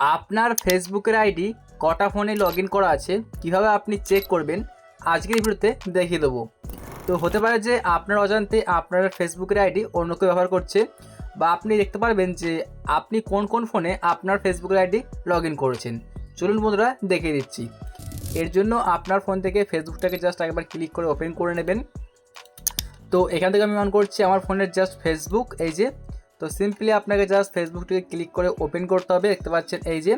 আপনার ফেসবুকের আইডি কটা ফোনে লগ করা আছে, কীভাবে আপনি চেক করবেন, আজকের ভিডিওতে দেখিয়ে দেবো। তো হতে পারে যে আপনার অজান্তে আপনার ফেসবুকের আইডি অন্য কেউ ব্যবহার করছে, বা আপনি দেখতে পারবেন যে আপনি কোন কোন ফোনে আপনার ফেসবুকের আইডি লগ করেছেন। চলুন বন্ধুরা, দেখিয়ে দিচ্ছি। এর জন্য আপনার ফোন থেকে ফেসবুকটাকে জাস্ট একবার ক্লিক করে ওপেন করে নেবেন। তো এখান থেকে আমি অন করছি, আমার ফোনের জাস্ট ফেসবুক, এই যে তো সিম্পলি আপনাকে জাস্ট ফেসবুকটিকে ক্লিক করে ওপেন করতে হবে, দেখতে পাচ্ছেন এই যে।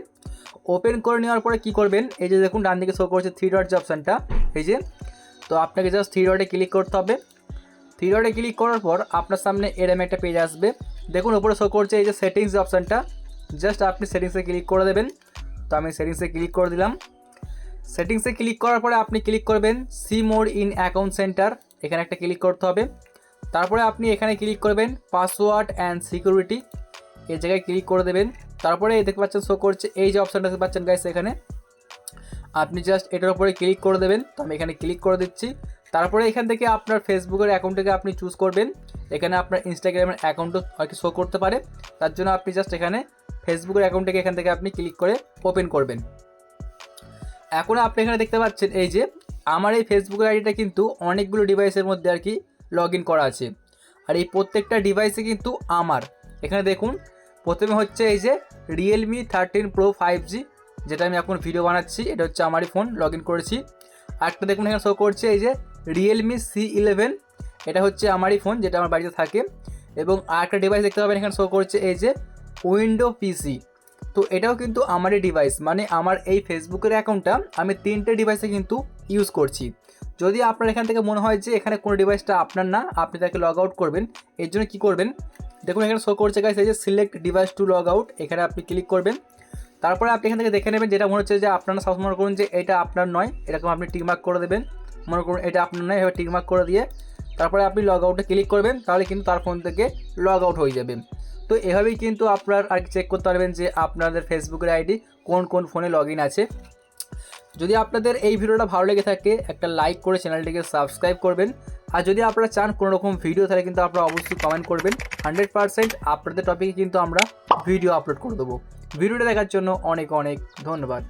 ওপেন করে নেওয়ার পরে কি করবেন? এই যে দেখুন ডান দিকে শো করছে থ্রি ডট যে অপশানটা এই যে। তো আপনাকে জাস্ট থ্রি ডটে ক্লিক করতে হবে। থ্রি ডটে ক্লিক করার পর আপনার সামনে এরম একটা পেজ আসবে। দেখুন ওপরে শো করছে এই যে সেটিংস অপশানটা জাস্ট আপনি সেটিংসে ক্লিক করে দেবেন। তো আমি সেটিংসে ক্লিক করে দিলাম। সেটিংসে ক্লিক করার পরে আপনি ক্লিক করবেন see more in account center এখানে একটা ক্লিক করতে হবে। তারপরে আপনি এখানে ক্লিক করবেন পাসওয়ার্ড অ্যান্ড সিকিউরিটি এই জায়গায় ক্লিক করে দেবেন। তারপরে এই দেখতে পাচ্ছেন শো করছে। এই যে অপশানটা দেখতে পাচ্ছেন গাইস এখানে। আপনি জাস্ট এটার উপরে ক্লিক করে দেবেন। তো আমি এখানে ক্লিক করে দিচ্ছি। তারপরে এখান থেকে আপনার ফেসবুকের অ্যাকাউন্টটাকে আপনি চুজ করবেন। এখানে আপনার ইনস্টাগ্রামের অ্যাকাউন্টও হয়তো শো করতে পারে। তার জন্য আপনি জাস্ট এখানে ফেসবুকের অ্যাকাউন্টটাকে এখান থেকে আপনি ক্লিক করে ওপেন করবেন। এখন আপনি এখানে দেখতে পাচ্ছেন এই যে, আমার এই ফেসবুকের আইডিটা কিন্তু অনেকগুলো ডিভাইসের মধ্যে আর কি লগ ইন করা আছে। আর এই প্রত্যেকটা ডিভাইসে কিন্তু আমার। এখানে দেখুন, প্রথমে হচ্ছে এই যে Realme thirteen pro five G যেটা আমি এখন ভিডিও বানাচ্ছি, এটা হচ্ছে আমারই ফোন লগ ইন করেছি। আরেকটা দেখুন, এখানে শো করছে এই যে রিয়েলমি সি ইলেভেন এটা হচ্ছে আমারই ফোন যেটা আমার বাড়িতে থাকে। এবং আরেকটা ডিভাইস দেখতে পাবেন, এখানে শো করছে এই যে উইন্ডো পিসি তো এটাও কিন্তু আমারই ডিভাইস মানে আমার এই ফেসবুকের অ্যাকাউন্টটা আমি তিনটে ডিভাইসে কিন্তু ইউজ করছি। যদি আপনার এখান থেকে মনে হয় যে এখানে কোনো ডিভাইসটা আপনার না, আপনি তাকে লগ আউট করবেন। এর জন্য কী করবেন? দেখুন, এখানে শো করছে গাইস এই যে select device to log out এখানে আপনি ক্লিক করবেন। তারপরে আপনি এখান থেকে দেখে নেবেন, যেটা মনে হচ্ছে যে আপনারা সব মনে করুন যে এটা আপনার নয়, এরকম আপনি টিকমার্ক করে দেবেন। মনে করুন এটা আপনার নয়, এভাবে টিকমার্ক করে দিয়ে তারপরে আপনি লগ আউটে ক্লিক করবেন, তাহলে কিন্তু তার ফোন থেকে লগ আউট হয়ে যাবে। তো এভাবেই কিন্তু আপনার আর চেক করতে পারবেন যে আপনাদের ফেসবুকের আইডি কোন কোন ফোনে লগ আছে। যদি আপনাদের এই ভিডিওটা ভালো লেগে থাকে, একটা লাইক করে চ্যানেলটিকে সাবস্ক্রাইব করবেন। আর যদি আপনারা চান কোনো রকম ভিডিও তাহলে কিন্তু আপনারা অবশ্যই কমেন্ট করবেন। হান্ড্রেড পারসেন্ট আপনাদের টপিকে কিন্তু আমরা ভিডিও আপলোড করে দেবো। ভিডিওটা দেখার জন্য অনেক অনেক ধন্যবাদ।